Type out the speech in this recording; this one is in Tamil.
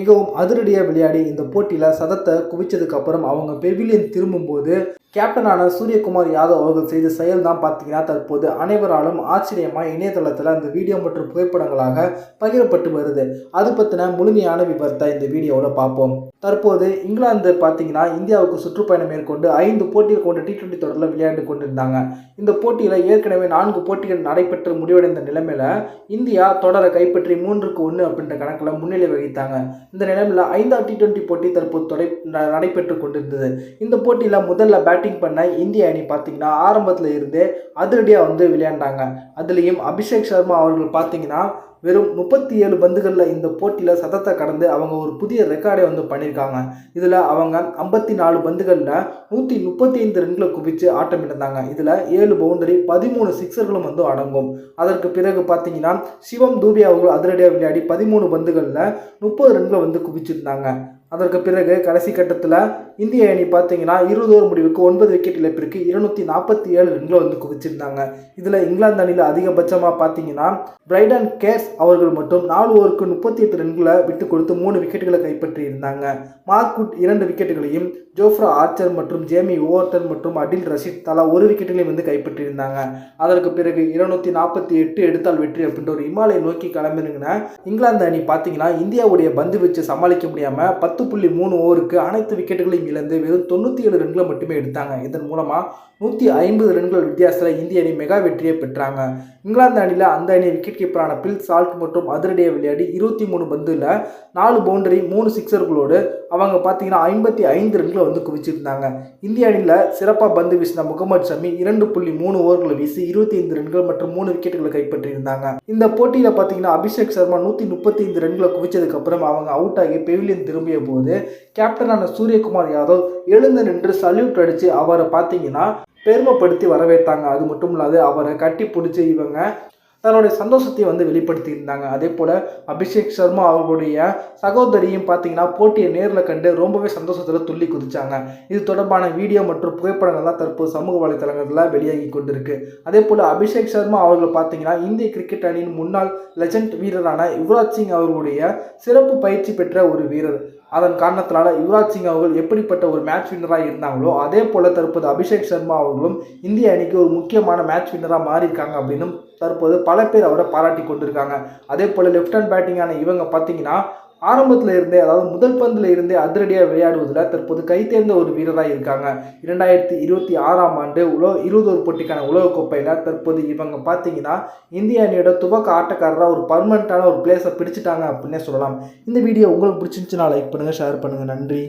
மிகவும் அதிரடியாக விளையாடி இந்த போட்டியில் சதத்தை குவிச்சதுக்கு அப்புறம் அவங்க பெவிலியன் திரும்பும்போது கேப்டனான சூரியகுமார் யாதவ் அவர்கள் செய்த செயல் தான் பார்த்தீங்கன்னா தற்போது அனைவராலும் ஆச்சரியமாக இணையதளத்தில் அந்த வீடியோ மற்றும் புகைப்படங்களாக பகிரப்பட்டு வருது. அது பற்றின முழுமையான விபரத்தை இந்த வீடியோவில் பார்ப்போம். தற்போது இங்கிலாந்து பார்த்தீங்கன்னா இந்தியாவுக்கு சுற்றுப்பயணம் மேற்கொண்டு ஐந்து போட்டிகள் கொண்ட டி டுவெண்ட்டி தொடரில் விளையாண்டு கொண்டிருந்தாங்க. இந்த போட்டியில் ஏற்கனவே நான்கு போட்டிகள் நடைபெற்று முடிவடைந்த நிலைமையில் இந்தியா தொடரை கைப்பற்றி மூன்றுக்கு ஒன்று அப்படின்ற கணக்கில் முன்னிலை வகித்தாங்க. இந்த நிலையில் ஐந்தாம் டி டுவெண்ட்டி போட்டி தற்போது தொடை நடைபெற்று கொண்டிருந்தது. இந்த போட்டியில் முதல்ல பேட்டிங் பண்ண இந்திய அணி பார்த்தீங்கன்னா ஆரம்பத்தில் இருந்தே அதிரடியாக வந்து விளையாண்டாங்க. அதுலேயும் அபிஷேக் சர்மா அவர்கள் பார்த்தீங்கன்னா வெறும் முப்பத்தி ஏழு பந்துகளில் இந்த போட்டியில் சதத்தை கடந்து அவங்க ஒரு புதிய ரெக்கார்டை வந்து பண்ணியிருக்காங்க. இதில் அவங்க ஐம்பத்தி நாலு பந்துகளில் நூற்றி முப்பத்தி ஐந்து ரன்களை குவிச்சு ஆட்டமிட்டிருந்தாங்க இதில் ஏழு பவுண்டரி பதிமூணு சிக்ஸர்களும் வந்து அடங்கும். அதற்கு பிறகு பார்த்தீங்கன்னா சிவம் தூபி அவர்கள் அதிரடியாக விளையாடி பதிமூணு பந்துகளில் முப்பது ரன்களை வந்து குவிச்சிருந்தாங்க. அதற்கு பிறகு கடைசி கட்டத்தில் இந்திய அணி பார்த்தீங்கன்னா இருபது ஓவர் முடிவுக்கு ஒன்பது விக்கெட் இழப்பிற்கு இருநூற்றி நாற்பத்தி ஏழு ரன்களை வந்து குவிச்சிருந்தாங்க. இதில் இங்கிலாந்து அணியில் அதிகபட்சமாக பார்த்தீங்கன்னா பிரைடன் கேர்ஸ் அவர்கள் மட்டும் நாலு ஓவருக்கு முப்பத்தி எட்டு ரன்களை விட்டு கொடுத்து மூணு விக்கெட்டுகளை கைப்பற்றி இருந்தாங்க மார்க்குட் இரண்டு விக்கெட்டுகளையும் ஜோஃப்ரா ஆர்ச்சர் மற்றும் ஜேமி ஓவர்டன் மற்றும் அடில் ரஷீத் தலா ஒரு விக்கெட்டுகளையும் வந்து கைப்பற்றியிருந்தாங்க. அதற்கு பிறகு இருநூற்றி நாற்பத்தி எட்டு எடுத்தால் வெற்றி அப்படின்ற ஒரு இமாலயை நோக்கி கிளம்பினுங்கன்னா இங்கிலாந்து அணி பார்த்தீங்கன்னா இந்தியாவுடைய பந்து வச்சு சமாளிக்க முடியாமல் பத்து புள்ளி மூணு ஓவருக்கு அனைத்து விக்கெட்டுகளையும் இழந்து வெறும் தொண்ணூற்றி ஏழு ரன்களை மட்டுமே எடுத்தாங்க. இதன் மூலமாக நூற்றி ஐம்பது ரன்கள் வித்தியாசத்தில் இந்திய அணி மெகா வெற்றியை பெற்றாங்க. இங்கிலாந்து அணியில் அந்த அணி விக்கெட் கீப்பரான பில் சால்ட் மற்றும் அதிரடியை விளையாடி இருபத்தி மூணு பந்தில் நாலு பவுண்டரி மூணு சிக்ஸர்களோடு அவங்க பார்த்தீங்கன்னா ஐம்பத்தி ஐந்து ரன்களை வந்து குவிச்சிருந்தாங்க. இந்திய அணியில் சிறப்பாக பந்து வீசின முகமது ஷமி இரண்டு புள்ளி மூணு ஓவர்களை வீசி இருபத்தி ஐந்து ரன்கள் மற்றும் மூணு விக்கெட்டுகளை கைப்பற்றியிருந்தாங்க. இந்த போட்டியில் பார்த்தீங்கன்னா அபிஷேக் சர்மா நூற்றி முப்பத்தி ஐந்து ரன்களை குவிச்சதுக்கப்புறம் அவங்க அவுட் ஆகி பெவிலியன் திரும்பிய போது போது கேப்டனான சூரியகுமார் யாதவ் எழுந்து நின்று சல்யூட் அடித்து அவரை பார்த்தீங்கன்னா பெருமைப்படுத்தி வரவேற்றாங்க. அது மட்டும் இல்லாது அவரை கட்டி பிடிச்சி இவங்க தன்னுடைய சந்தோஷத்தை வந்து வெளிப்படுத்தியிருந்தாங்க அதே போல் அபிஷேக் சர்மா அவர்களுடைய சகோதரியும் பார்த்தீங்கன்னா போட்டியை நேரில் கண்டு ரொம்பவே சந்தோஷத்தில் துள்ளி குதிச்சாங்க. இது தொடர்பான வீடியோ மற்றும் புகைப்படங்கள்லாம் தற்போது சமூக வலைத்தளங்களில் வெளியாகி கொண்டிருக்கு. அதே போல் அபிஷேக் சர்மா அவர்கள் பார்த்தீங்கன்னா இந்திய கிரிக்கெட் அணியின் முன்னாள் லெஜண்ட் வீரரான யுவராஜ் சிங் அவர்களுடைய சிறப்பு பயிற்சி பெற்ற ஒரு வீரர். அதன் காரணத்தினால யுவராஜ் சிங் அவர்கள் எப்படிப்பட்ட ஒரு மேட்ச் வின்னராக இருந்தாங்களோ அதே போல் தற்போது அபிஷேக் சர்மா அவர்களும் இந்திய அணிக்கு ஒரு முக்கியமான மேட்ச் வின்னராக மாறியிருக்காங்க அப்படின்னும் தற்போது பல பேர் அவரை பாராட்டி கொண்டிருக்காங்க. அதே போல் லெஃப்ட் ஹேண்ட் பேட்டிங்கான இவங்க பார்த்தீங்கன்னா ஆரம்பத்தில் இருந்தே அதாவது முதல் பந்தில் இருந்தே அதிரடியாக விளையாடுவதில் தற்போது கைத்தேர்ந்த ஒரு வீரராக இருக்காங்க. இரண்டாயிரத்தி இருபத்தி ஆறாம் ஆண்டு உலக இருபதோர் போட்டிக்கான உலகக்கோப்பையில் தற்போது இவங்க பார்த்தீங்கன்னா இந்திய அணியோட துவக்க ஆட்டக்காரராக ஒரு பர்மனண்ட்டான ஒரு பிளேஸை பிடிச்சிட்டாங்க அப்படின்னே சொல்லலாம். இந்த வீடியோ உங்களுக்கு பிடிச்சிருந்துச்சுன்னா லைக் பண்ணுங்கள் ஷேர் பண்ணுங்கள் நன்றி.